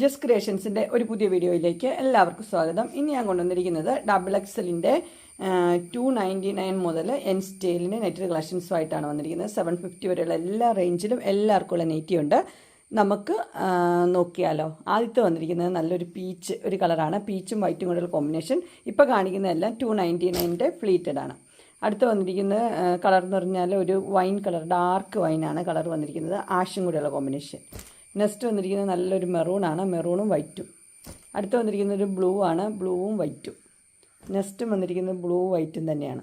Just ക്രിയേഷൻസിന്റെ ഒരു പുതിയ വീഡിയോയിലേക്ക് എല്ലാവർക്കും സ്വാഗതം. ഇനി ഞാൻ കൊണ്ടുവന്നിരിക്കുന്നത് ഡബിൾ എക്സലിന്റെ ടു നയന്റി നയൻ മുതൽ എൻ സ്റ്റേലിന്റെ നെറ്റ് കളക്ഷൻസുമായിട്ടാണ് വന്നിരിക്കുന്നത്. സെവൻ ഫിഫ്റ്റി വരെയുള്ള എല്ലാ റേഞ്ചിലും എല്ലാവർക്കും ഉള്ള നെറ്റിയുണ്ട് നമുക്ക് നോക്കിയാലോ? ആദ്യത്തെ വന്നിരിക്കുന്നത് നല്ലൊരു പീച്ച് ഒരു കളറാണ്. പീച്ചും വൈറ്റും കൂടെയുള്ള കോമ്പിനേഷൻ ഇപ്പോൾ കാണിക്കുന്നതെല്ലാം ടു നയന്റി നയന്റെ ഫ്ലീറ്റഡ് ആണ്. അടുത്ത് വന്നിരിക്കുന്ന കളർ എന്ന് പറഞ്ഞാൽ ഒരു വൈൻ കളർ ഡാർക്ക് വൈനാണ് കളർ വന്നിരിക്കുന്നത്. ആഷും കൂടെയുള്ള കോമ്പിനേഷൻ നെക്സ്റ്റ് വന്നിരിക്കുന്നത് നല്ലൊരു മെറൂണാണ് മെറൂണും വൈറ്റും അടുത്ത് വന്നിരിക്കുന്നത് ഒരു ബ്ലൂ ആണ്. ബ്ലൂവും വൈറ്റും നെക്സ്റ്റ് വന്നിരിക്കുന്നത് ബ്ലൂ വൈറ്റും തന്നെയാണ്.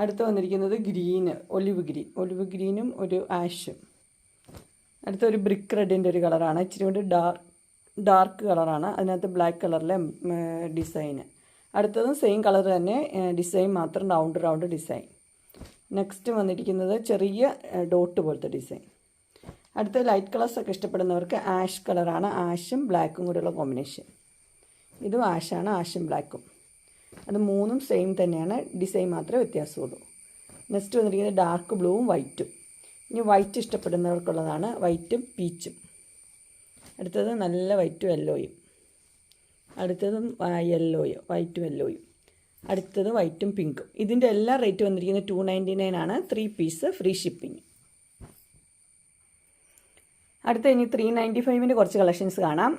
അടുത്ത് വന്നിരിക്കുന്നത് ഗ്രീന് ഒലിവ് ഗ്രീൻ ഒലിവ് ഗ്രീനും ഒരു ആഷും അടുത്തൊരു ബ്രിക്ക് റെഡിന്റെ ഒരു കളറാണ് ഇച്ചിരി കൂടി ഡാർക്ക് ഡാർക്ക് കളറാണ് അതിനകത്ത് ബ്ലാക്ക് കളറിലെ ഡിസൈന് അടുത്തതും സെയിം കളർ തന്നെ. ഡിസൈൻ മാത്രം റൗണ്ട് റൗണ്ട് ഡിസൈൻ നെക്സ്റ്റ് വന്നിരിക്കുന്നത് ചെറിയ ഡോട്ട് പോലത്തെ ഡിസൈൻ അടുത്ത ലൈറ്റ് കളേഴ്സ് ഒക്കെ ഇഷ്ടപ്പെടുന്നവർക്ക് ആഷ് കളറാണ് ആഷും ബ്ലാക്കും കൂടെയുള്ള കോമ്പിനേഷൻ ഇതും ആഷാണ് ആഷും ബ്ലാക്കും അത് മൂന്നും സെയിം തന്നെയാണ്. ഡിസൈൻ മാത്രമേ വ്യത്യാസമുള്ളൂ. നെക്സ്റ്റ് വന്നിരിക്കുന്നത് ഡാർക്ക് ബ്ലൂവും വൈറ്റും ഇനി വൈറ്റ് ഇഷ്ടപ്പെടുന്നവർക്കുള്ളതാണ് വൈറ്റും പീച്ചും അടുത്തത് നല്ല വൈറ്റും യെല്ലോയും അടുത്തതും യെല്ലോയും വൈറ്റും യെല്ലോയും അടുത്തത് വൈറ്റും പിങ്കും ഇതിന്റെ എല്ലാ റേറ്റ് വന്നിരിക്കുന്നത് ടു നയന്റി നയൻ ആണ്. ത്രീ പീസ് ഫ്രീ ഷിപ്പിംഗ് അടുത്ത ഇനി ത്രീ നയന്റി ഫൈവിന്റെ കുറച്ച് കളക്ഷൻസ് കാണാം.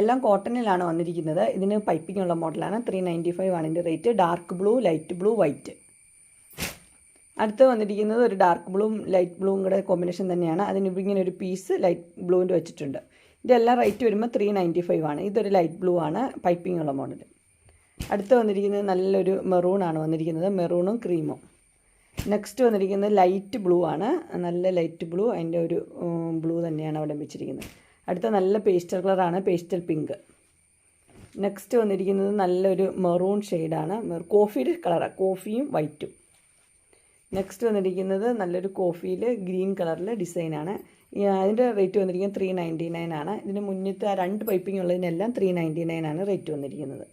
എല്ലാം കോട്ടണിലാണ് വന്നിരിക്കുന്നത്. ഇതിന് പൈപ്പിംഗ് ഉള്ള മോഡലാണ് ത്രീ നയന്റി ഫൈവ് ആണ് ഇതിന്റെ rate dark blue light blue white അടുത്ത് വന്നിരിക്കുന്നത് ഒരു ഡാർക്ക് ബ്ലൂവും ലൈറ്റ് ബ്ലൂവും കൂടെ കോമ്പിനേഷൻ തന്നെയാണ്. അതിന് ഇങ്ങനെ ഒരു പീസ് ലൈറ്റ് ബ്ലൂവിന്റെ വെച്ചിട്ടുണ്ട്. ഇതെല്ലാം റേറ്റ് വരുമ്പോൾ ത്രീ നയന്റി ഫൈവ് ആണ്. ഇതൊരു ലൈറ്റ് ബ്ലൂ ആണ് പൈപ്പിംഗ് ഉള്ള മോഡൽ അടുത്ത് വന്നിരിക്കുന്നത് നല്ലൊരു മെറൂൺ ആണ് വന്നിരിക്കുന്നത്. മെറൂണും ക്രീമും നെക്സ്റ്റ് വന്നിരിക്കുന്നത് ലൈറ്റ് ബ്ലൂ ആണ്. നല്ല ലൈറ്റ് ബ്ലൂ അതിന്റെ ഒരു ബ്ലൂ തന്നെയാണ് അവിടെ വെച്ചിരിക്കുന്നത്. അടുത്ത നല്ല പേസ്റ്റൽ കളറാണ് പേസ്റ്റൽ പിങ്ക് നെക്സ്റ്റ് വന്നിരിക്കുന്നത് നല്ലൊരു മെറൂൺ ഷെയ്ഡാണ് കോഫിയുടെ കളറാണ് കോഫിയും വൈറ്റും നെക്സ്റ്റ് വന്നിരിക്കുന്നത് നല്ലൊരു കോഫിയിൽ ഗ്രീൻ കളറിൽ ഡിസൈനാണ് അതിന്റെ റേറ്റ് വന്നിരിക്കുന്നത് ത്രീ നയന്റി നയൻ ആണ്. ഇതിന് മുന്നത്തെ രണ്ട് പൈപ്പിംഗ് ഉള്ളതിനെല്ലാം ത്രീ നയന്റി നയൻ ആണ് റേറ്റ് വന്നിരിക്കുന്നത്.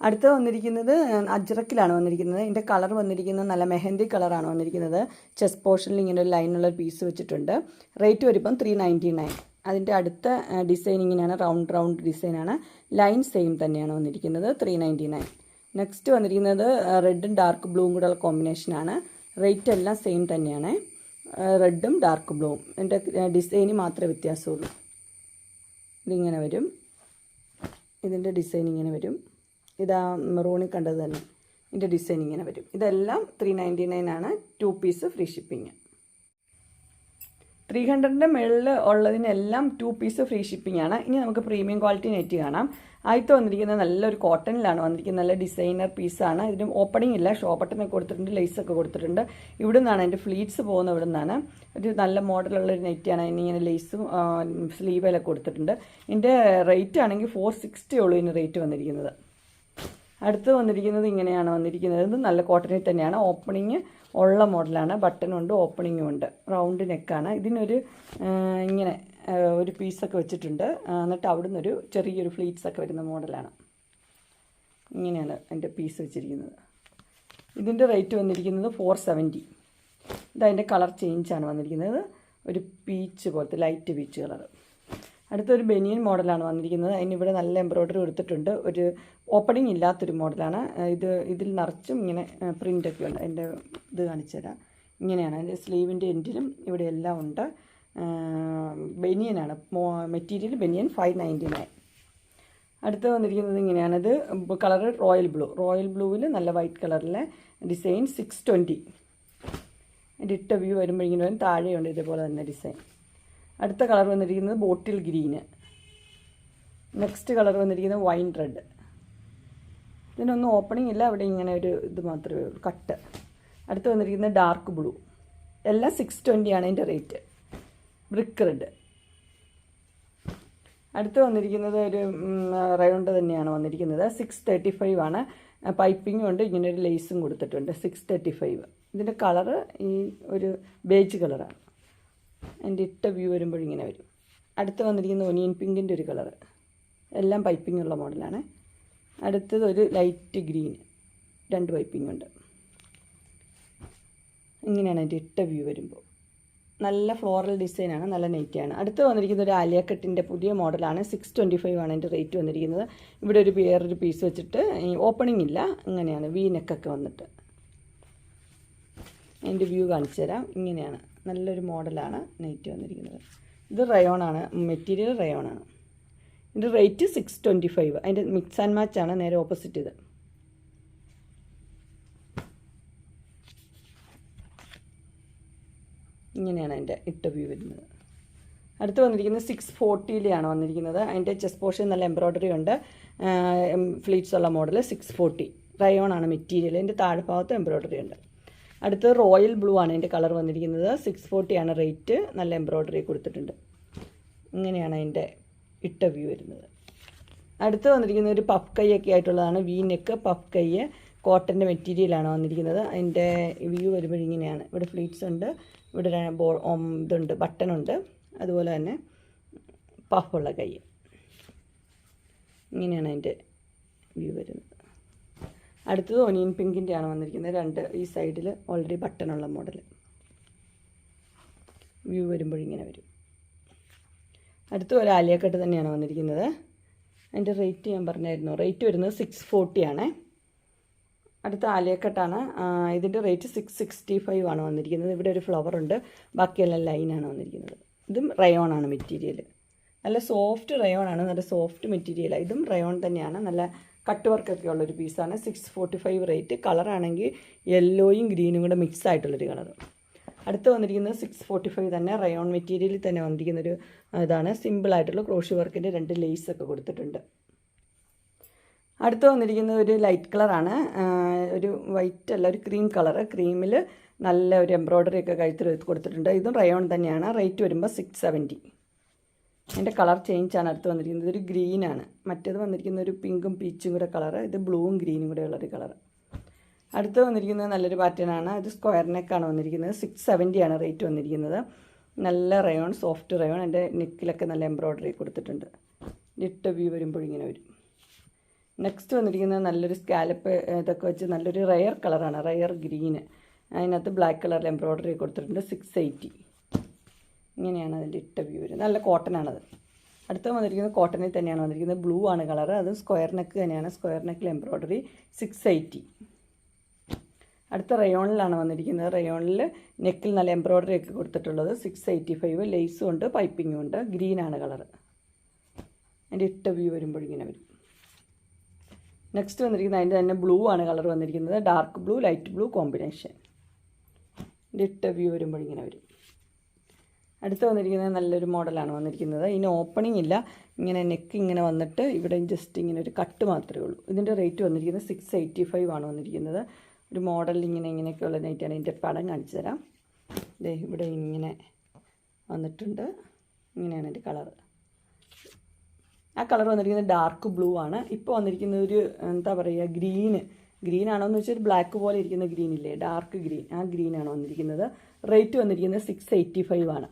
അടുത്ത വന്നിരിക്കുന്നത് അജ്രക്കിലാണ് വന്നിരിക്കുന്നത്. ഇതിന്റെ കളർ വന്നിരിക്കുന്നത് നല്ല മെഹന്തി കളറാണ് വന്നിരിക്കുന്നത്. ചെസ് പോർഷനിൽ ഇങ്ങനെ ഒരു ലൈനുള്ള പീസ് വെച്ചിട്ടുണ്ട്. റേറ്റ് വരുമ്പം ത്രീ നയന്റി നയൻ അതിന്റെ അടുത്ത ഡിസൈൻ ഇങ്ങനെയാണ്. റൗണ്ട് റൗണ്ട് ഡിസൈനാണ്. ലൈൻ സെയിം തന്നെയാണ് വന്നിരിക്കുന്നത് ത്രീ നയന്റി നയൻ നെക്സ്റ്റ് വന്നിരിക്കുന്നത് റെഡും ഡാർക്ക് ബ്ലൂവും കൂടെയുള്ള കോമ്പിനേഷനാണ്. റേറ്റ് എല്ലാം സെയിം തന്നെയാണ്. റെഡും ഡാർക്ക് ബ്ലൂവും. എന്റെ ഡിസൈന് മാത്രമേ വ്യത്യാസമുള്ളൂ. ഇതിങ്ങനെ വരും. ഇതിന്റെ ഡിസൈൻ ഇങ്ങനെ വരും. ഇതാ മെറൂണിൽ കണ്ടത് തന്നെ. ഇതിന്റെ ഡിസൈൻ ഇങ്ങനെ വരും. ഇതെല്ലാം ത്രീ നയന്റി നയൻ ആണ്. Two piece free shipping three ഹൺഡ്രഡിന്റെ മുകളിൽ ഉള്ളതിനെല്ലാം ടു പീസ് ഫ്രീ ഷിപ്പിംഗ് ആണ്. ഇനി നമുക്ക് പ്രീമിയം ക്വാളിറ്റി നെറ്റ് കാണാം. ആദ്യത്തെ വന്നിരിക്കുന്നത് നല്ലൊരു കോട്ടണിലാണ് വന്നിരിക്കുന്നത്. നല്ല ഡിസൈനർ പീസാണ് ഇതിന് ഓപ്പണിംഗ് ഇല്ല. ഷോ ബട്ടനൊക്കെ കൊടുത്തിട്ടുണ്ട്. ലേസൊക്കെ കൊടുത്തിട്ടുണ്ട്. ഇവിടെ നിന്നാണ് അതിന്റെ ഫ്ലീറ്റ്സ് പോകുന്നത് ഇവിടെ നിന്നാണ് ഒരു നല്ല മോഡലുള്ള ഒരു നെറ്റാണ് അതിന് ഇങ്ങനെ ലേസും സ്ലീവെല്ലാം കൊടുത്തിട്ടുണ്ട്. ഇതിന്റെ റേറ്റ് ആണെങ്കിൽ ഫോർ സിക്സ്റ്റി ഉള്ളൂ ഇതിന് റേറ്റ് വന്നിരിക്കുന്നത്. അടുത്ത് വന്നിരിക്കുന്നത് ഇങ്ങനെയാണ് വന്നിരിക്കുന്നത്. ഇത് നല്ല കോട്ടണിൽ തന്നെയാണ്. ഓപ്പണിങ് ഉള്ള മോഡലാണ്. ബട്ടണുണ്ട് ഓപ്പണിങ്ങും ഉണ്ട്. റൗണ്ട് നെക്കാണ്. ഇതിനൊരു ഇങ്ങനെ ഒരു പീസൊക്കെ വെച്ചിട്ടുണ്ട്. എന്നിട്ട് അവിടുന്ന് ഒരു ചെറിയൊരു ഫ്ലീറ്റ്സ് ഒക്കെ വരുന്ന മോഡലാണ്. ഇങ്ങനെയാണ് അതിന്റെ പീസ് വെച്ചിരിക്കുന്നത്. ഇതിന്റെ റേറ്റ് വന്നിരിക്കുന്നത് ഫോർ സെവന്റി. ഇതതിന്റെ കളർ ചേഞ്ചാണ് വന്നിരിക്കുന്നത്. ഒരു പീച്ച് പോലത്തെ ലൈറ്റ് പീച്ച് കളർ അടുത്തൊരു ബെനിയൻ മോഡലാണ് വന്നിരിക്കുന്നത്. അതിന് ഇവിടെ നല്ല എംബ്രോയ്ഡറി കൊടുത്തിട്ടുണ്ട് ഒരു ഓപ്പണിംഗ് ഇല്ലാത്തൊരു മോഡലാണ്. ഇത് ഇതിൽ നിറച്ചും ഇങ്ങനെ പ്രിന്റൊക്കെ ഉണ്ട്. അതിന്റെ ഇത് കാണിച്ചു തരാം. ഇങ്ങനെയാണ്. അതിന്റെ സ്ലീവിന്റെ എൻഡിലും ഇവിടെ എല്ലാം ഉണ്ട്. ബനിയനാണ്. Material banian five ninety nine. അടുത്ത് വന്നിരിക്കുന്നത് ഇങ്ങനെയാണ്. ഇത് കളർ റോയൽ ബ്ലൂ. റോയൽ ബ്ലൂവിൽ നല്ല വൈറ്റ് കളറിലെ ഡിസൈൻ സിക്സ് ട്വന്റി. എന്റെ ഇട്ട വ്യൂ വരുമ്പോഴിങ്ങനെ വരും. താഴെയുണ്ട് ഇതേപോലെ തന്നെ ഡിസൈൻ. അടുത്ത കളർ വന്നിരിക്കുന്നത് ബോട്ടിൽ ഗ്രീന്. നെക്സ്റ്റ് കളർ വന്നിരിക്കുന്നത് വൈൻ റെഡ് ഇതിനൊന്നും ഓപ്പണിംഗ് ഇല്ല അവിടെ ഇങ്ങനെ ഒരു ഇത് മാത്രമേ ഉള്ളൂ കട്ട് അടുത്ത് വന്നിരിക്കുന്നത് ഡാർക്ക് ബ്ലൂ എല്ലാം സിക്സ് ട്വന്റിയാണ് അതിന്റെ റേറ്റ് ബ്രിക്ക് റെഡ് അടുത്ത് വന്നിരിക്കുന്നത് ഒരു റൗണ്ട് തന്നെയാണ് വന്നിരിക്കുന്നത്. സിക്സ് തേർട്ടി ഫൈവ് ആണ്. പൈപ്പിങ്ങും ഉണ്ട് ഇങ്ങനെ ഒരു ലേസും കൊടുത്തിട്ടുണ്ട് സിക്സ് തേർട്ടി ഫൈവ് ഇതിന്റെ കളറ് ഈ ഒരു ബേജ് കളറാണ് എന്റെ ഇട്ട വ്യൂ വരുമ്പോൾ ഇങ്ങനെ വരും. അടുത്ത് വന്നിരിക്കുന്ന ഒനിയൻ പിങ്കിന്റെ ഒരു കളറ് എല്ലാം പൈപ്പിംഗ് ഉള്ള മോഡലാണ് അടുത്തത് ഒരു ലൈറ്റ് ഗ്രീൻ രണ്ട് പൈപ്പിംഗ് ഉണ്ട്. ഇങ്ങനെയാണ് എന്റെ ഇട്ട വ്യൂ വരുമ്പോൾ. നല്ല ഫ്ലോറൽ ഡിസൈനാണ് നല്ല നെയ്റ്റിയാണ് അടുത്ത് വന്നിരിക്കുന്ന ഒരു ആലിയക്കെട്ടിന്റെ പുതിയ മോഡലാണ് സിക്സ് ട്വന്റി ഫൈവ് ആണ് എന്റെ റേറ്റ് വന്നിരിക്കുന്നത്. ഇവിടെ ഒരു വേറൊരു പീസ് വെച്ചിട്ട് ഓപ്പണിംഗ് ഇല്ല ഇങ്ങനെയാണ് വീ നെക്കൊക്കെ വന്നിട്ട്. എന്റെ വ്യൂ കാണിച്ചു തരാം ഇങ്ങനെയാണ്. നല്ലൊരു മോഡലാണ് നെയ്റ്റ് വന്നിരിക്കുന്നത്. ഇത് റയോണാണ് മെറ്റീരിയൽ റയോണാണ്. ഇതിന്റെ റേറ്റ് സിക്സ് ട്വന്റി ഫൈവ് അതിന്റെ മിക്സ് ആൻഡ് മാച്ച് ആണ് നേരെ ഓപ്പോസിറ്റ് ഇത്. ഇങ്ങനെയാണ് അതിന്റെ ഇട്ട വ്യൂ വരുന്നത്. അടുത്ത് വന്നിരിക്കുന്നത് സിക്സ് ഫോർട്ടിയിലാണ് വന്നിരിക്കുന്നത്. അതിന്റെ ചെസ്റ്റ് പോർഷൻ നല്ല എംബ്രോയ്ഡറി ഉണ്ട്. ഫ്ലീറ്റ്സ് ഉള്ള മോഡൽ സിക്സ് ഫോർട്ടി റയോൺ ആണ് മെറ്റീരിയൽ അതിന്റെ താഴ്ഭാഗത്ത് എംബ്രോയ്ഡറി ഉണ്ട്. അടുത്ത് റോയൽ ബ്ലൂ ആണ് അതിന്റെ കളർ വന്നിരിക്കുന്നത്. സിക്സ് ഫോർട്ടി ആണ് റേറ്റ് നല്ല എംബ്രോയ്ഡറി കൊടുത്തിട്ടുണ്ട്. ഇങ്ങനെയാണ് അതിന്റെ ഇട്ട വ്യൂ വരുന്നത്. അടുത്ത് വന്നിരിക്കുന്ന ഒരു പഫ് കൈ ഒക്കെ ആയിട്ടുള്ളതാണ് വി നെക്ക് പഫ് കൈ കോട്ടന്റെ മെറ്റീരിയലാണ് വന്നിരിക്കുന്നത്. അതിന്റെ വ്യൂ വരുമ്പോൾ ഇങ്ങനെയാണ്. ഇവിടെ ഫ്ലീറ്റ്സ് ഉണ്ട്. ഇവിടെ ബോ ഇതുണ്ട്. ബട്ടണുണ്ട് അതുപോലെ തന്നെ പഫുള്ള കൈ. ഇങ്ങനെയാണ് അതിന്റെ വ്യൂ വരുന്നത്. അടുത്തത് ഒനിയൻ പിങ്കിന്റെ ആണ് വന്നിരിക്കുന്നത്. രണ്ട് ഈ സൈഡിൽ ഓൾറെഡി ബട്ടണുള്ള മോഡൽ വ്യൂ വരുമ്പോൾ ഇങ്ങനെ വരും. അടുത്ത ഒരു ആലിയക്കട്ട് തന്നെയാണ് വന്നിരിക്കുന്നത്. അതിന്റെ റേറ്റ് ഞാൻ പറഞ്ഞായിരുന്നു. റേറ്റ് വരുന്നത് സിക്സ് ഫോർട്ടിയാണേ അടുത്ത ആലിയക്കട്ടാണ് ഇതിന്റെ റേറ്റ് സിക്സ് സിക്സ്റ്റി ഫൈവ് ആണ് വന്നിരിക്കുന്നത്. ഇവിടെ ഒരു ഫ്ലവർ ഉണ്ട്. ബാക്കിയെല്ലാം ലൈനാണ് വന്നിരിക്കുന്നത്. ഇതും റയോൺ ആണ് മെറ്റീരിയൽ നല്ല സോഫ്റ്റ് റയോൺ ആണ്. നല്ല സോഫ്റ്റ് മെറ്റീരിയലാണ് ഇതും റയോൺ തന്നെയാണ്. നല്ല കട്ട് വർക്കൊക്കെ ഉള്ളൊരു പീസാണ്. സിക്സ് ഫോർട്ടി ഫൈവ് റേറ്റ് കളറാണെങ്കിൽ യെല്ലോയും ഗ്രീനും കൂടെ മിക്സ് ആയിട്ടുള്ളൊരു കളർ അടുത്ത് വന്നിരിക്കുന്നത് സിക്സ് ഫോർട്ടി ഫൈവ് തന്നെ. റയോൺ മെറ്റീരിയലിൽ തന്നെ വന്നിരിക്കുന്നൊരു ഇതാണ്. സിമ്പിളായിട്ടുള്ള ക്രോഷി വർക്കിന്റെ രണ്ട് ലേസ് ഒക്കെ കൊടുത്തിട്ടുണ്ട്. അടുത്ത് വന്നിരിക്കുന്നത് ഒരു ലൈറ്റ് കളറാണ്. ഒരു വൈറ്റ് അല്ല ഒരു ക്രീം കളർ ക്രീമിൽ നല്ല ഒരു എംബ്രോയ്ഡറി ഒക്കെ കഴുത്തിൽ കൊടുത്തിട്ടുണ്ട്. ഇതും റയോൺ തന്നെയാണ്. റേറ്റ് വരുമ്പോൾ സിക്സ് സെവന്റി അതിന്റെ കളർ ചേഞ്ച് ആണ് അടുത്ത് വന്നിരിക്കുന്നത്. ഒരു ഗ്രീനാണ് മറ്റേത് വന്നിരിക്കുന്ന ഒരു പിങ്കും പീച്ചും കൂടെ കളറ് ഇത് ബ്ലൂവും ഗ്രീനും കൂടെ ഉള്ളൊരു കളർ അടുത്ത് വന്നിരിക്കുന്നത് നല്ലൊരു പാറ്റേണാണ് ഇത് സ്ക്വയർ നെക്കാണ് വന്നിരിക്കുന്നത്. സിക്സ് സെവന്റി ആണ് റേറ്റ് വന്നിരിക്കുന്നത്. നല്ല റയോൺ സോഫ്റ്റ് റയോൺ എന്റെ നെക്കിലൊക്കെ നല്ല എംബ്രോയ്ഡറി കൊടുത്തിട്ടുണ്ട്. ഇട്ട് വ്യൂ വരുമ്പോൾ ഇങ്ങനെ വരും. നെക്സ്റ്റ് വന്നിരിക്കുന്നത് നല്ലൊരു സ്കാലപ്പ് ഇതൊക്കെ വെച്ച് നല്ലൊരു റയർ കളറാണ് റയർ ഗ്രീന് അതിനകത്ത് ബ്ലാക്ക് കളറിൽ എംബ്രോയ്ഡറി കൊടുത്തിട്ടുണ്ട്. സിക്സ് എയ്റ്റി ഇങ്ങനെയാണ് അതിന്റെ ഇട്ട വ്യൂ വരുന്നത്. നല്ല കോട്ടൺ ആണത്. അടുത്ത വന്നിരിക്കുന്നത് കോട്ടണിൽ തന്നെയാണ് വന്നിരിക്കുന്നത്. ബ്ലൂ ആണ് കളർ അത് സ്ക്വയർ നെക്ക് തന്നെയാണ്. സ്ക്വയർ നെക്കിൽ എംബ്രോയ്ഡറി സിക്സ് എയ്റ്റി അടുത്ത റയോണിലാണ് വന്നിരിക്കുന്നത്. റയോണിൽ നെക്കിൽ നല്ല എംബ്രോയ്ഡറി ഒക്കെ കൊടുത്തിട്ടുള്ളത് സിക്സ് എയ്റ്റി ഫൈവ് ലേസും ഉണ്ട് പൈപ്പിങ്ങും ഉണ്ട്. ഗ്രീനാണ് കളർ അതിന്റെ ഇട്ട വ്യൂ വരുമ്പോൾ ഇങ്ങനെ വരും. നെക്സ്റ്റ് വന്നിരിക്കുന്നത് അതിന്റെ തന്നെ ബ്ലൂ ആണ് കളർ വന്നിരിക്കുന്നത്. Dark blue light blue combination ഇതിന്റെ ഇട്ട വ്യൂ വരുമ്പോൾ ഇങ്ങനെ വരും. അടുത്ത് വന്നിരിക്കുന്നത് നല്ലൊരു മോഡലാണ് വന്നിരിക്കുന്നത്. ഇതിന് ഓപ്പണിംഗ് ഇല്ല. ഇങ്ങനെ നെക്ക് ഇങ്ങനെ വന്നിട്ട് ഇവിടെ ജസ്റ്റ് ഇങ്ങനെ ഒരു കട്ട് മാത്രമേ ഉള്ളൂ. ഇതിന്റെ റേറ്റ് വന്നിരിക്കുന്നത് സിക്സ് എയ്റ്റി ഫൈവ് ആണ് വന്നിരിക്കുന്നത്. ഒരു മോഡൽ ഇങ്ങനെ ഇങ്ങനെയൊക്കെയുള്ള നെറ്റാണ് ഇതിന്റെ പടം കാണിച്ചു തരാം. ദേ ഇവിടെ ഇങ്ങനെ വന്നിട്ടുണ്ട്. ഇങ്ങനെയാണ് എന്റെ കളറ് ആ കളർ വന്നിരിക്കുന്നത് ഡാർക്ക് ബ്ലൂ ആണ്. ഇപ്പോൾ വന്നിരിക്കുന്നത് ഒരു എന്താ പറയുക ഗ്രീന് ഗ്രീൻ ആണോ എന്ന് വെച്ചാൽ ബ്ലാക്ക് പോലെ ഇരിക്കുന്ന ഗ്രീൻ ഇല്ലേ? ഡാർക്ക് ഗ്രീൻ ആ ഗ്രീൻ ആണ് വന്നിരിക്കുന്നത്. റേറ്റ് വന്നിരിക്കുന്നത് സിക്സ് എയ്റ്റി ഫൈവ് ആണ്.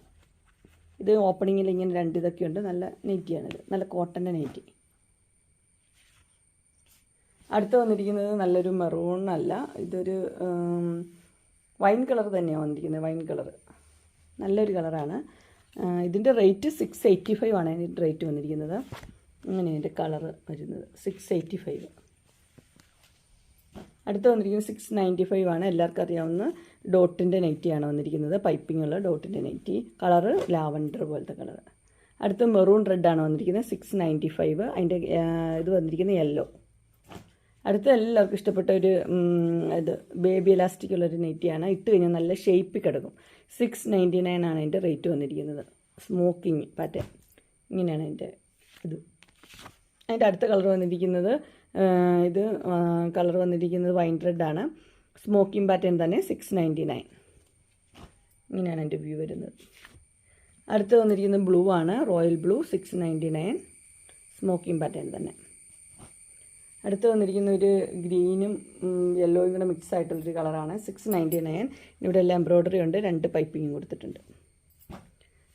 ഇത് ഓപ്പണിങ്ങിൽ ഇങ്ങനെ രണ്ട് ഇതൊക്കെ ഉണ്ട്. നല്ല നെറ്റിയാണിത്. നല്ല കോട്ടന്റെ നെറ്റി. അടുത്ത് വന്നിരിക്കുന്നത് നല്ലൊരു മെറൂൺ അല്ല. ഇതൊരു വൈൻ കളർ തന്നെയാണ് വന്നിരിക്കുന്നത് വൈൻ കളർ നല്ലൊരു കളറാണ് ഇതിന്റെ റേറ്റ് സിക്സ് എയ്റ്റി ഫൈവ് ആണ് ഇതിന്റെ റേറ്റ് വന്നിരിക്കുന്നത്. അങ്ങനെ ഇതിന്റെ കളർ വരുന്നത്. സിക്സ് എയ്റ്റി ഫൈവ് അടുത്ത് വന്നിരിക്കുന്നത് സിക്സ് നയന്റി ഫൈവ് ആണ്. എല്ലാവർക്കും അറിയാവുന്ന ഡോട്ടിന്റെ നെറ്റിയാണ് വന്നിരിക്കുന്നത്. പൈപ്പിങ്ങുള്ള ഡോട്ടിന്റെ നെറ്റി. കളറ് ലാവൻഡർ പോലത്തെ കളർ അടുത്ത് മെറൂൺ റെഡ് ആണ് വന്നിരിക്കുന്നത്. സിക്സ് നയന്റി ഫൈവ് അതിന്റെ ഇത് വന്നിരിക്കുന്നത് യെല്ലോ അടുത്ത എല്ലാവർക്കും ഇഷ്ടപ്പെട്ട ഒരു ഇത് ബേബി ഇലാസ്റ്റിക് ഉള്ളൊരു നെറ്റിയാണ് ഇട്ട് കഴിഞ്ഞാൽ നല്ല ഷേപ്പിൽ കിടക്കും. സിക്സ് നയന്റി നയൻ ആണ് അതിന്റെ റേറ്റ് വന്നിരിക്കുന്നത്. സ്മോക്കിങ് പാറ്റേൺ ഇങ്ങനെയാണ് അതിന്റെ ഇത്. അതിന്റെ അടുത്ത കളർ വന്നിരിക്കുന്നത് ഇത് കളർ വന്നിരിക്കുന്നത് വൈൻ റെഡ് ആണ്. സ്മോക്കിംഗ് പാറ്റേൺ തന്നെ സിക്സ് നയന്റി നയൻ ഇങ്ങനെയാണ് എന്റെ വ്യൂ വരുന്നത്. അടുത്ത് വന്നിരിക്കുന്നത് ബ്ലൂ ആണ് royal blue six ninety nine smocking pattern തന്നെ. അടുത്ത് വന്നിരിക്കുന്ന ഒരു ഗ്രീനും യെല്ലോയും കൂടെ മിക്സ് ആയിട്ടുള്ളൊരു കളറാണ് സിക്സ് നയന്റി നയൻ ഇവിടെ എല്ലാം എംബ്രോയ്ഡറി ഉണ്ട് രണ്ട് പൈപ്പിങ്ങും കൊടുത്തിട്ടുണ്ട്.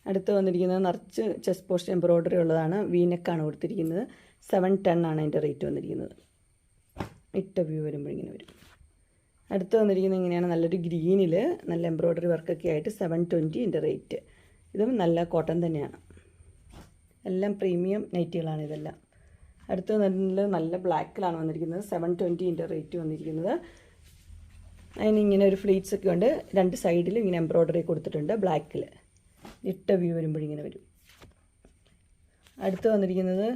അടുത്ത് വന്നിരിക്കുന്നത് നിറച്ച് ചെസ് പോസ്റ്റ് എംബ്രോയ്ഡറി ഉള്ളതാണ് വീനക്കാണ് കൊടുത്തിരിക്കുന്നത്. സെവൻ ടെൻ ആണ് അതിന്റെ റേറ്റ് വന്നിരിക്കുന്നത്. ഇട്ട വ്യൂ വരുമ്പോൾ ഇങ്ങനെ വരും. അടുത്ത് വന്നിരിക്കുന്നത് ഇങ്ങനെയാണ് നല്ലൊരു ഗ്രീനിൽ നല്ല എംബ്രോയ്ഡറി വർക്കൊക്കെ ആയിട്ട് സെവൻ ട്വന്റി ഇതിന്റെ റേറ്റ് ഇതും നല്ല കോട്ടൺ തന്നെയാണ്. എല്ലാം പ്രീമിയം നൈറ്റികളാണ് ഇതെല്ലാം. അടുത്ത് നല്ല നല്ല ബ്ലാക്കിലാണ് വന്നിരിക്കുന്നത്. സെവൻ ട്വന്റിന്റെ റേറ്റ് വന്നിരിക്കുന്നത്. അതിന് ഇങ്ങനെ ഒരു ഫ്ലീറ്റ്സ് ഒക്കെ ഉണ്ട്. രണ്ട് സൈഡിലും ഇങ്ങനെ എംബ്രോയ്ഡറി കൊടുത്തിട്ടുണ്ട് ബ്ലാക്കിൽ ഇട്ട വ്യൂ വരുമ്പോഴിങ്ങനെ വരും. അടുത്ത് വന്നിരിക്കുന്നത്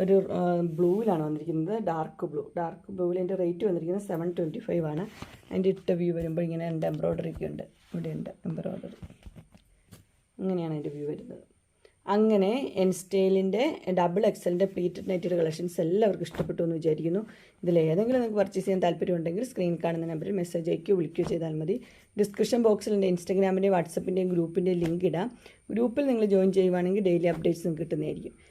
ഒരു ബ്ലൂവിലാണ് വന്നിരിക്കുന്നത്. ഡാർക്ക് ബ്ലൂ ഡാർക്ക് ബ്ലൂവിൽ എന്റെ റേറ്റ് വന്നിരിക്കുന്നത് സെവൻ ട്വന്റി ഫൈവ് ആണ്. അതിന്റെ ഇട്ട വ്യൂ വരുമ്പോൾ ഇങ്ങനെ എന്റെ എംബ്രോയ്ഡറി ഒക്കെ ഉണ്ട്. ഇവിടെ ഉണ്ട് എംബ്രോയ്ഡറി അങ്ങനെയാണ് അതിന്റെ വ്യൂ വരുന്നത്. അങ്ങനെ എൻ സ്റ്റൈലിന്റെ ഡബിൾ എക്സലിന്റെ പ്ലീറ്റഡ് നൈറ്റഡ് കളക്ഷൻസ് എല്ലാവർക്കും ഇഷ്ടപ്പെട്ടു എന്ന് വിചാരിക്കുന്നു. ഇതിൽ ഏതെങ്കിലും നിങ്ങൾക്ക് പർച്ചേസ് ചെയ്യാൻ താല്പര്യമുണ്ടെങ്കിൽ സ്ക്രീൻ കാണുന്ന നമ്പറിൽ മെസ്സേജ് അയക്കുകയോ വിളിക്കുകയോ ചെയ്താൽ മതി. ഡിസ്ക്രിപ്ഷൻ ബോക്സിൽ എന്റെ ഇൻസ്റ്റാഗ്രാമിന്റെയും വാട്സപ്പിന്റെയും ഗ്രൂപ്പിന്റെയും ലിങ്ക് ഇടാം. ഗ്രൂപ്പിൽ നിങ്ങൾ ജോയിൻ ചെയ്യുവാണെങ്കിൽ ഡെയിലി അപ്ഡേറ്റ്സ് നിങ്ങൾക്ക് കിട്ടുന്നതായിരിക്കും.